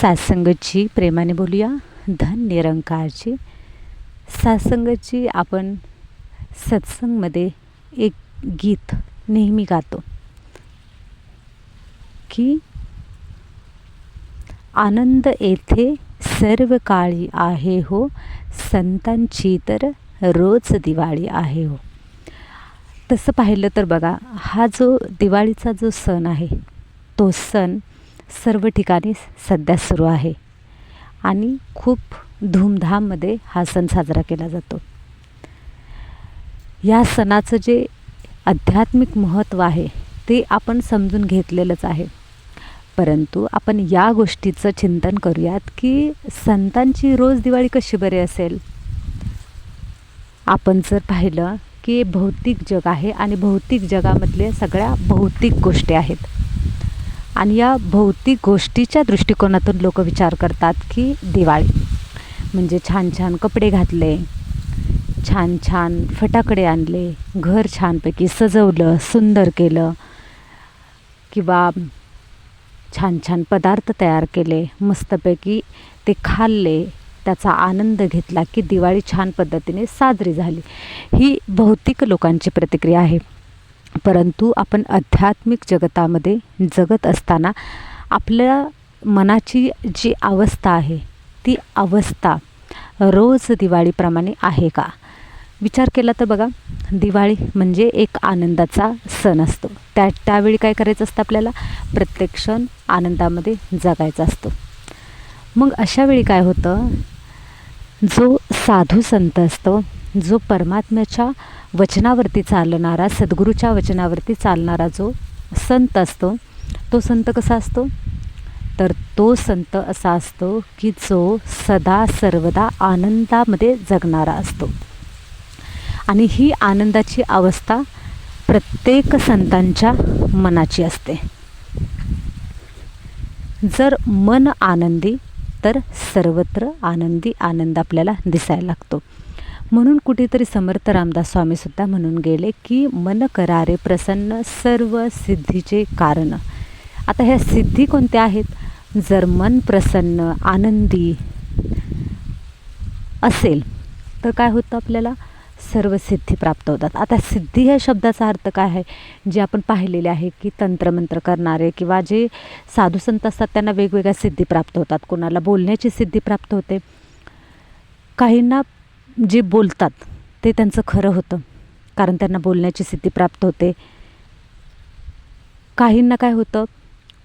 सासंगची प्रेमाने बोलूया. धन निरंकारची. सासंगची आपण सत्संगमध्ये एक गीत नेहमी गातो. की आनंद येथे सर्व काळी आहे हो. संतांची तर रोज दिवाळी आहे हो. तसं पाहिलं तर बघा हा जो दिवाळीचा जो सण आहे तो सण सर्व ठिकाणी सध्या सुरू आहे. आणि खूप धूमधाममध्ये हा सण साजरा केला जातो. या सणाचं जे आध्यात्मिक महत्त्व आहे ते आपण समजून घेतलेलंच आहे. परंतु आपण या गोष्टीचं चिंतन करूयात की संतांची रोज दिवाळी कशी बरी असेल? आपण जर पाहिलं की भौतिक जग आहे आणि भौतिक जगामधले सगळ्या भौतिक गोष्टी आहेत. आणि या भौतिक गोष्टीच्या दृष्टिकोनातून लोक विचार करतात की दिवाळी. म्हणजे छान छान कपडे घातले छान छान फटाकडे आणले घर छानपैकी सजवलं सुंदर केलं किंवा छान छान पदार्थ तयार केले मस्तपैकी ते खाल्ले त्याचा आनंद घेतला की दिवाळी छान पद्धतीने साजरी झाली. ही भौतिक लोकांची प्रतिक्रिया आहे. परंतु आपण आध्यात्मिक जगतामध्ये जगत असताना आपल्या मनाची जी अवस्था आहे ती अवस्था रोज दिवाळीप्रमाणे आहे का? विचार केला तर बघा दिवाळी म्हणजे एक आनंदाचा सण असतो. त्या त्यावेळी काय करायचं असतं आपल्याला? प्रत्येक क्षण आनंदामध्ये जगायचा असतो. मग अशा वेळी काय होतं? जो साधू संत असतो जो परमात्म्याच्या वचनावरती चालणारा सद्गुरूच्या वचनावरती चालणारा जो संत असतो तो संत कसा असतो? तर तो संत असा असतो की जो सदा सर्वदा आनंदामध्ये जगणारा असतो. आणि ही आनंदाची अवस्था प्रत्येक संतांच्या मनाची असते. जर मन आनंदी तर सर्वत्र आनंदी आनंद आपल्याला दिसायला लागतो. म्हणून कुठेतरी समर्थ रामदास स्वामीसुद्धा म्हणून गेले की मन करारे प्रसन्न सर्व सिद्धीचे कारण. आता ह्या सिद्धी कोणत्या आहेत? जर मन प्रसन्न आनंदी असेल तर काय होतं आपल्याला? सर्व सिद्धी प्राप्त होतात. आता सिद्धी ह्या शब्दाचा अर्थ काय आहे? जे आपण पाहिलेले आहे की तंत्रमंत्र करणारे किंवा जे साधू संत असतात त्यांना वेगवेगळ्या सिद्धी प्राप्त होतात. कोणाला बोलण्याची सिद्धी प्राप्त होते. काहींना जे बोलतात ते त्यांचं खरं होतं. कारण त्यांना बोलण्याची सिद्धी प्राप्त होते. काहींना काय होतं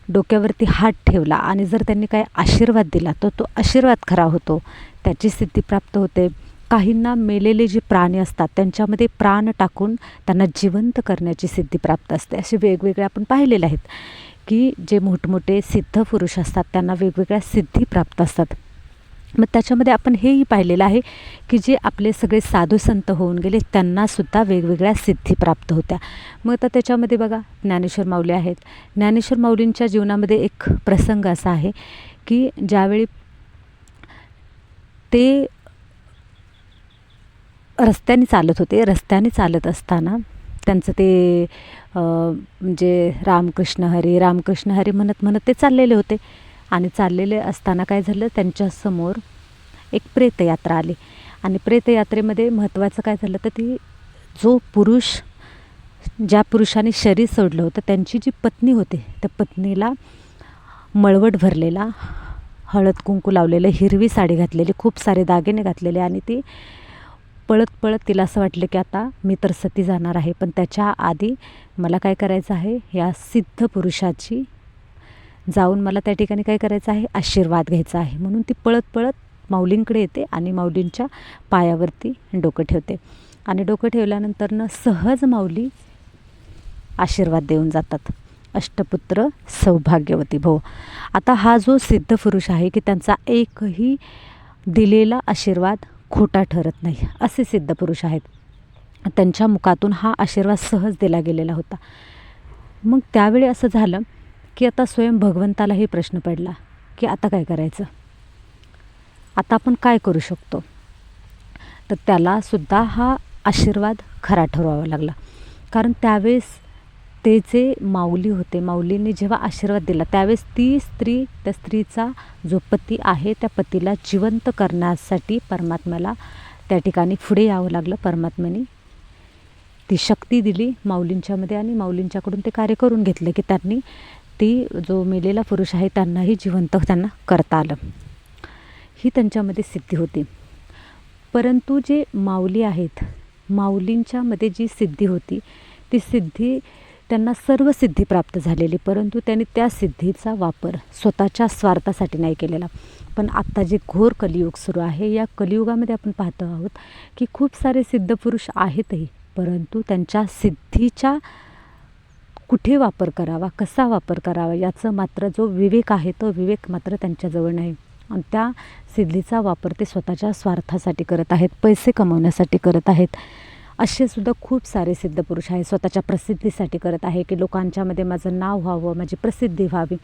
डोक्यावरती हात ठेवला आणि जर त्यांनी काय आशीर्वाद दिला तर तो आशीर्वाद खरा होतो. त्याची सिद्धी प्राप्त होते. काहींना मेलेले जे प्राणी असतात त्यांच्यामध्ये प्राण टाकून त्यांना जिवंत करण्याची सिद्धी प्राप्त असते. असे वेगवेगळे आपण पाहिलेले आहेत की जे मोठमोठे सिद्ध पुरुष असतात त्यांना वेगवेगळ्या सिद्धी प्राप्त असतात. मग त्याच्यामध्ये आपण हेही पाहिलेलं आहे की जे आपले सगळे साधू संत होऊन गेले त्यांनासुद्धा वेगवेगळ्या सिद्धी प्राप्त होत्या. मग आता त्याच्यामध्ये बघा ज्ञानेश्वर माऊली आहेत. ज्ञानेश्वर माऊलींच्या जीवनामध्ये एक प्रसंग असा आहे की ज्यावेळी ते रस्त्याने चालत होते रस्त्याने चालत असताना त्यांचं ते म्हणजे रामकृष्ण हरी रामकृष्ण हरी म्हणत म्हणत ते चाललेले होते. आणि चाललेले असताना काय झालं? त्यांच्यासमोर एक प्रेतयात्रा आली. आणि प्रेतयात्रेमध्ये महत्त्वाचं काय झालं? तर ती जो पुरुष ज्या पुरुषाने शरीर सोडलं होतं त्यांची जी पत्नी होती त्या पत्नीला मळवट भरलेला हळद कुंकू लावलेलं हिरवी साडी घातलेली खूप सारे दागिने घातलेले आणि ती पळत पळत तिला असं वाटलं की आता मी तर सती जाणार आहे. पण त्याच्या आधी मला काय करायचं आहे? या सिद्ध पुरुषाची जाऊन मला त्या ठिकाणी काय करायचं आहे? आशीर्वाद घ्यायचा आहे. म्हणून ती पळत पळत माऊलींकडे येते आणि माऊलींच्या पायावरती डोकं ठेवते. आणि डोकं ठेवल्यानंतरनं सहज माऊली आशीर्वाद देऊन जातात. अष्टपुत्र सौभाग्यवती भो आता हा जो सिद्ध पुरुष आहे की त्यांचा एकही दिलेला आशीर्वाद खोटा ठरत नाही. असे सिद्ध पुरुष आहेत. त्यांच्या मुखातून हा आशीर्वाद सहज दिला गेलेला होता. मग त्यावेळी असं झालं की आता स्वयं भगवंतालाही प्रश्न पडला की आता काय करायचं? आता आपण काय करू शकतो? तर त्यालासुद्धा हा आशीर्वाद खरा ठरवावा लागला. कारण त्यावेळेस ते जे माऊली होते माऊलीने जेव्हा आशीर्वाद दिला त्यावेळेस ती स्त्री त्या स्त्रीचा जो पती आहे त्या पतीला जिवंत करण्यासाठी परमात्म्याला त्या ठिकाणी पुढे यावं लागलं. परमात्म्याने ती शक्ती दिली माऊलींच्यामध्ये आणि माऊलींच्याकडून ते कार्य करून घेतलं की त्यांनी ती जो मेलेला पुरुष आहे त्यांनाही जिवंत त्यांना करता आलं. ही त्यांच्यामध्ये सिद्धी होती. परंतु जे माऊली आहेत माऊलींच्यामध्ये जी सिद्धी होती ती सिद्धी त्यांना सर्व सिद्धी प्राप्त झालेली. परंतु त्यांनी त्या सिद्धीचा वापर स्वतःच्या स्वार्थासाठी नाही केलेला. पण आत्ता जे घोर कलियुग सुरू आहे या कलियुगामध्ये आपण पाहतो आहोत की खूप सारे सिद्ध पुरुष आहेतही परंतु त्यांच्या सिद्धीच्या कुठे वापर करावा कसा वापर करावा याचं मात्र जो विवेक आहे तो विवेक मात्र त्यांच्याजवळ नाही. आणि त्या सिद्धीचा वापर ते स्वतःच्या स्वार्थासाठी करत आहेत पैसे कमवण्यासाठी करत आहेत. असे सुद्धा खूप सारे सिद्धपुरुष आहेत स्वतःच्या प्रसिद्धीसाठी करत आहे की लोकांच्यामध्ये माझं नाव व्हावं माझी प्रसिद्धी व्हावी.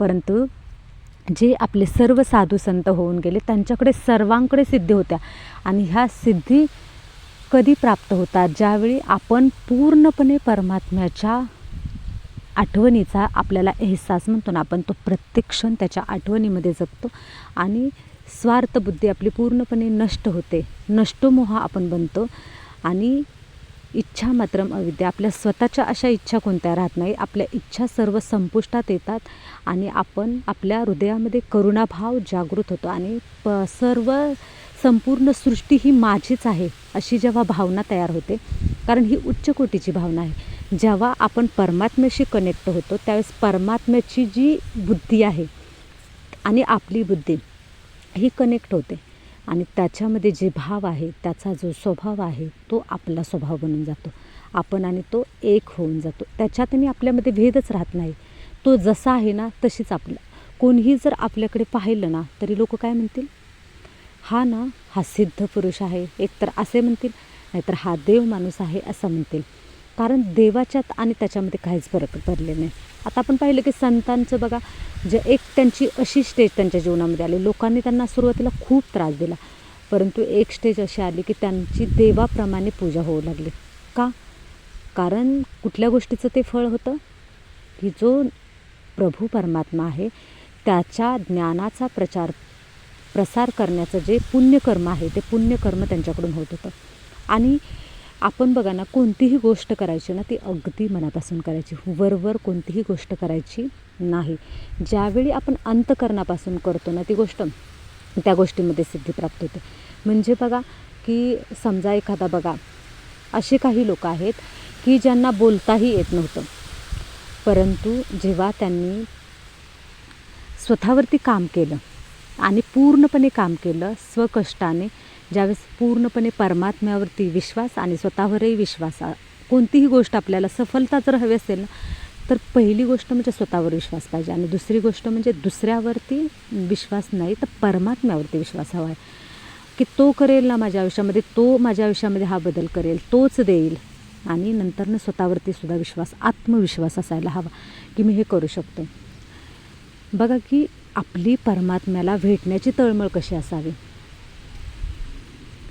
परंतु जे आपले सर्व साधू संत होऊन गेले त्यांच्याकडे सर्वांकडे सिद्धी होत्या. आणि ह्या सिद्धी कधी प्राप्त होतात? ज्यावेळी आपण पूर्णपणे परमात्म्याच्या आठवणीचा आपल्याला एहसास म्हणतो ना आपण तो प्रत्येक क्षण त्याच्या आठवणीमध्ये जगतो आणि स्वार्थबुद्धी आपली पूर्णपणे नष्ट होते. नष्टमोहा आपण बनतो आणि इच्छा मात्र अविद्या. आपल्या स्वतःच्या अशा इच्छा कोणत्या राहत नाही. आपल्या इच्छा सर्व संपुष्टात येतात आणि आपण आपल्या हृदयामध्ये करुणाभाव जागृत होतो आणि प सर्व संपूर्ण सृष्टी ही माझीच आहे अशी जेव्हा भावना तयार होते. कारण ही उच्च कोटीची भावना आहे. जेव्हा आपण परमात्म्याशी कनेक्ट होतो त्यावेळेस परमात्म्याची जी बुद्धी आहे आणि आपली बुद्धी ही कनेक्ट होते. आणि त्याच्यामध्ये जे भाव आहे त्याचा जो स्वभाव आहे तो आपला स्वभाव बनून जातो. आपण आणि तो एक होऊन जातो. त्याच्यात आणि आपल्यामध्ये भेदच राहत नाही. तो जसा आहे ना तशीच आपलं कोणीही जर आपल्याकडे पाहिलं ना तरी लोक काय म्हणतील? हा ना हा सिद्ध पुरुष आहे एकतर असे म्हणतील नाहीतर हा देव माणूस आहे असं म्हणतील. कारण देवाच्यात आणि त्याच्यामध्ये काहीच फरक पडले नाही. आता आपण पाहिलं की संतांचं बघा जे एक त्यांची अशी स्टेज त्यांच्या जीवनामध्ये आली. लोकांनी त्यांना सुरुवातीला खूप त्रास दिला. परंतु एक स्टेज अशी आली की त्यांची देवाप्रमाणे पूजा होऊ लागली. का? कारण कुठल्या गोष्टीचं ते फळ होतं? की जो प्रभू परमात्मा आहे त्याच्या ज्ञानाचा प्रचार प्रसार करण्याचं जे पुण्यकर्म आहे ते पुण्यकर्म त्यांच्याकडून होत होतं. आणि आपण बघा ना कोणतीही गोष्ट करायची ना ती अगदी मनापासून करायची. वरवर कोणतीही गोष्ट करायची नाही. ज्यावेळी आपण अंतकरणापासून करतो ना ती गोष्ट त्या गोष्टीमध्ये सिद्धी प्राप्त होते. म्हणजे बघा की समजा एखादा बघा असे काही लोक आहेत की ज्यांना बोलताही येत नव्हतं. परंतु जेव्हा त्यांनी स्वतःवरती काम केलं आणि पूर्णपणे काम केलं स्वकष्टाने ज्यावेळेस पूर्णपणे परमात्म्यावरती विश्वास आणि स्वतःवरही विश्वास कोणतीही गोष्ट आपल्याला सफलता जर हवी असेल ना तर पहिली गोष्ट म्हणजे स्वतःवर विश्वास पाहिजे आणि दुसरी गोष्ट म्हणजे दुसऱ्यावरती विश्वास नाही तर परमात्म्यावरती विश्वास हवा आहे. की तो करेल ना माझ्या आयुष्यामध्ये तो माझ्या आयुष्यामध्ये हा बदल करेल तोच देईल. आणि नंतरनं स्वतःवरती सुद्धा विश्वास आत्मविश्वास असायला हवा की मी हे करू शकतो. बघा की आपली परमात्म्याला भेटण्याची तळमळ कशी असावी?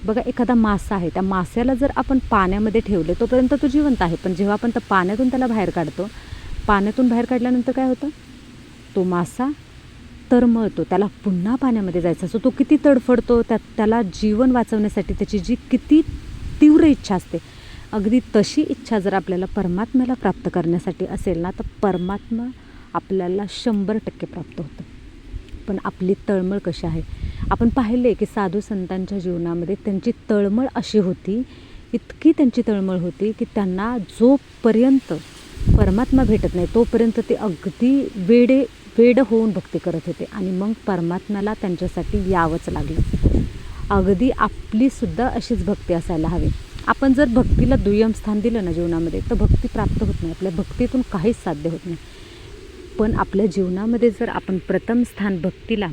बघा एखादा मासा आहे त्या मास्याला जर आपण पाण्यामध्ये ठेवले तोपर्यंत तो जिवंत आहे. पण जेव्हा आपण त्या पाण्यातून त्याला बाहेर काढतो पाण्यातून बाहेर काढल्यानंतर काय होतं? तो मासा तरमळतो त्याला पुन्हा पाण्यामध्ये जायचा असतो. तो किती तडफडतो त्या त्याला जीवन वाचवण्यासाठी त्याची जी किती तीव्र इच्छा असते अगदी तशी इच्छा जर आपल्याला परमात्म्याला प्राप्त करण्यासाठी असेल ना तर परमात्मा आपल्याला शंभर टक्के प्राप्त होतं. पण आपली तळमळ कशी आहे? आपण पाहिले की साधू संतांच्या जीवनामध्ये त्यांची तळमळ अशी होती इतकी त्यांची तळमळ होती की त्यांना जोपर्यंत परमात्मा भेटत नाही तोपर्यंत ते अगदी वेडे वेड होऊन भक्ती करत होते आणि मग परमात्म्याला त्यांच्यासाठी यावंच लागलं. अगदी आपलीसुद्धा अशीच भक्ती असायला हवी. आपण जर भक्तीला दुय्यम स्थान दिलं ना जीवनामध्ये तर भक्ती प्राप्त होत नाही. आपल्या भक्तीतून काहीच साध्य होत नाही. पण आपल्या जीवनामध्ये जर आपण प्रथम स्थान भक्तीला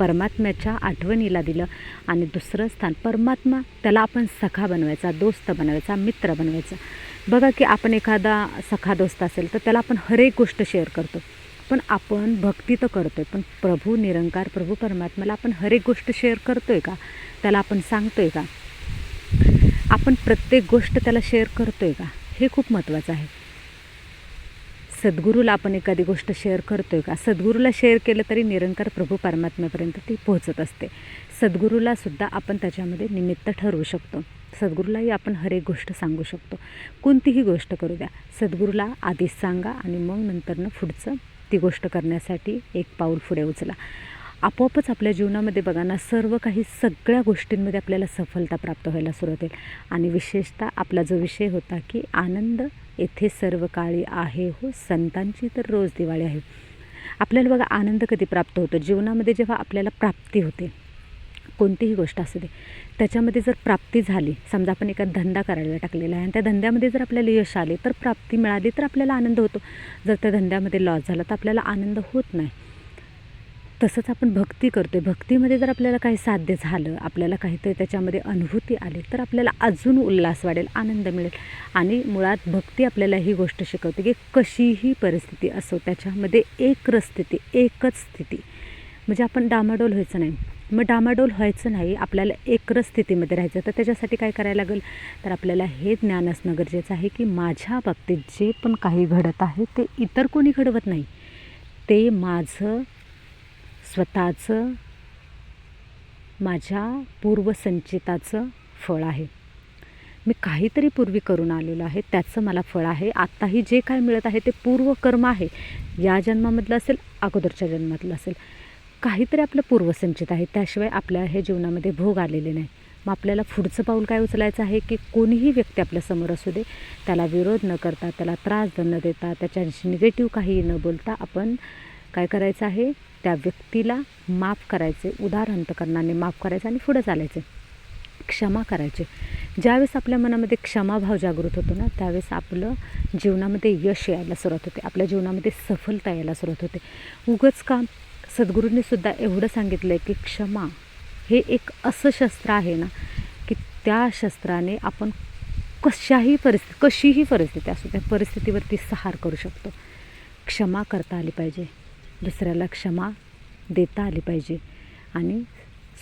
परमात्म्याच्या आठवणीला दिलं आणि दुसरं स्थान परमात्मा त्याला आपण सखा बनवायचा दोस्त बनवायचा मित्र बनवायचा. बघा की आपण एखादा सखा दोस्त असेल तर त्याला आपण हर एक गोष्ट शेअर करतो. पण आपण भक्ती तर करतो आहे पण प्रभू निरंकार प्रभू परमात्म्याला आपण हर एक गोष्ट शेअर करतो आहे का? त्याला आपण सांगतो आहे का? आपण प्रत्येक गोष्ट त्याला शेअर करतो आहे का? हे खूप महत्त्वाचं आहे. सद्गुरूला आपण एखादी गोष्ट शेअर करतो आहे का? सद्गुरूला शेअर केलं तरी निरंकार प्रभू परमात्म्यापर्यंत ती पोहोचत असते. सद्गुरूलासुद्धा आपण त्याच्यामध्ये निमित्त ठरवू शकतो. सद्गुरूलाही आपण हर एक गोष्ट सांगू शकतो. कोणतीही गोष्ट करू द्या. सद्गुरूला आधीच सांगा आणि मग नंतरनं पुढचं ती गोष्ट करण्यासाठी एक पाऊल पुढे उचला. आपोआपच आपल्या जीवनामध्ये बघा ना सर्व काही सगळ्या गोष्टींमध्ये आपल्याला सफलता प्राप्त व्हायला सुरुवात होईल. आणि विशेषतः आपला जो विषय होता की आनंद येथे सर्व काळी आहे हो संतांची तर रोज दिवाळी आहे. आपल्याला बघा आनंद कधी प्राप्त होतो? जीवनामध्ये जेव्हा आपल्याला प्राप्ती होते कोणतीही गोष्ट असू दे त्याच्यामध्ये जर प्राप्ती झाली समजा आपण एका धंदा करायला टाकलेला आहे आणि त्या धंद्यामध्ये जर आपल्याला यश आले तर प्राप्ती मिळाली तर आपल्याला आनंद होतो. जर त्या धंद्यामध्ये लॉस झाला तर आपल्याला आनंद होत नाही. तसंच आपण भक्ती करतो आहे भक्तीमध्ये जर आपल्याला काही साध्य झालं आपल्याला काहीतरी त्याच्यामध्ये अनुभूती आली तर आपल्याला अजून उल्हास वाढेल आनंद मिळेल. आणि मुळात भक्ती आपल्याला ही गोष्ट शिकवते की कशीही परिस्थिती असो त्याच्यामध्ये एक स्थिती एकच स्थिती. म्हणजे आपण डामाडोल व्हायचं नाही. मग डामाडोल व्हायचं नाही आपल्याला एकर स्थितीमध्ये राहायचं. तर त्याच्यासाठी काय करायला लागेल? तर आपल्याला हे ज्ञान असणं गरजेचं आहे की माझ्या बाबतीत जे पण काही घडत आहे ते इतर कोणी घडवत नाही. ते माझं स्वतःचं माझ्या पूर्वसंचिताचं फळ आहे. मी काहीतरी पूर्वी करून आलेलो आहे त्याचं मला फळ आहे. आत्ताही जे काय मिळत आहे ते पूर्वकर्म आहे. या जन्मामधलं असेल अगोदरच्या जन्मातलं असेल. काहीतरी आपलं पूर्वसंचित आहे. त्याशिवाय आपल्या हे जीवनामध्ये भोग आलेले नाही. मग आपल्याला पुढचं पाऊल काय उचलायचं आहे की कोणीही व्यक्ती आपल्यासमोर असू दे त्याला विरोध न करता त्याला त्रास न देता त्याच्याशी निगेटिव्ह काही न बोलता आपण काय करायचं आहे? त्या व्यक्तीला माफ करायचे उदार अंतकरणाने माफ करायचं आणि पुढं चालायचे. क्षमा करायचे. ज्यावेळेस आपल्या मनामध्ये क्षमाभाव जागृत होतो ना त्यावेळेस आपलं जीवनामध्ये यश यायला सुरुवात होते. आपल्या जीवनामध्ये सफलता यायला सुरुवात होते. उगच का सद्गुरूंनीसुद्धा एवढं सांगितलं आहे की क्षमा हे एक असं शस्त्र आहे ना की त्या शस्त्राने आपण कशाही परिस्थिती कशीही परिस्थिती असू त्या परिस्थितीवरती सहार करू शकतो. क्षमा करता आली पाहिजे. दुसऱ्याला क्षमा देता आली पाहिजे आणि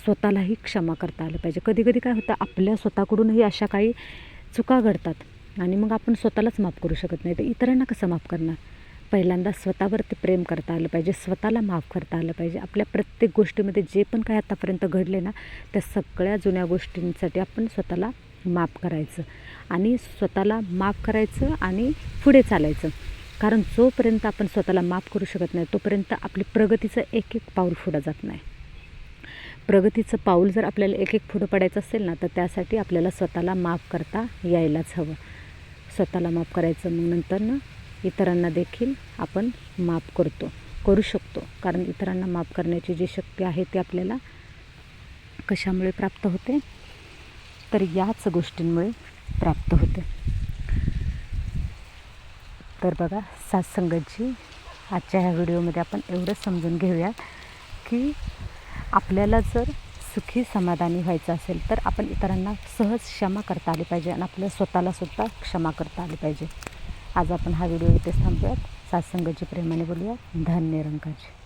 स्वतःलाही क्षमा करता आलं पाहिजे. कधी कधी काय होतं आपल्या स्वतःकडूनही अशा काही चुका घडतात आणि मग आपण स्वतःलाच माफ करू शकत नाही. तर इतरांना कसं माफ करणार? पहिल्यांदा स्वतःवरती प्रेम करता आलं पाहिजे स्वतःला माफ करता आलं पाहिजे. आपल्या प्रत्येक गोष्टीमध्ये जे पण काय आतापर्यंत घडले ना त्या सगळ्या जुन्या गोष्टींसाठी आपण स्वतःला माफ करायचं आणि स्वतःला माफ करायचं आणि पुढे चालायचं. कारण जोपर्यंत आपण स्वतःला माफ करू शकत नाही तोपर्यंत आपली प्रगतीचं एक एक पाऊल पुढं जात नाही. प्रगतीचं पाऊल जर आपल्याला एक एक पुढं पडायचं असेल ना तर त्यासाठी आपल्याला स्वतःला माफ करता यायलाच हवं. स्वतःला माफ करायचं मग नंतर ना इतरांना देखील आपण माफ करतो करू शकतो. कारण इतरांना माफ करण्याची जी शक्ती आहे ती आपल्याला कशामुळे प्राप्त होते? तर याच गोष्टींमुळे प्राप्त होते. तर बघा सातसंगतजी आजच्या ह्या व्हिडिओमध्ये आपण एवढं समजून घेऊया की आपल्याला जर सुखी समाधानी व्हायचं असेल तर आपण इतरांना सहज क्षमा करता आली पाहिजे आणि आपल्या स्वतःलासुद्धा क्षमा करता आली पाहिजे. आज आपण हा व्हिडिओ इथेच थांबूयात. सातसंगतजी प्रेमाने बोलूया. धन रंगाची.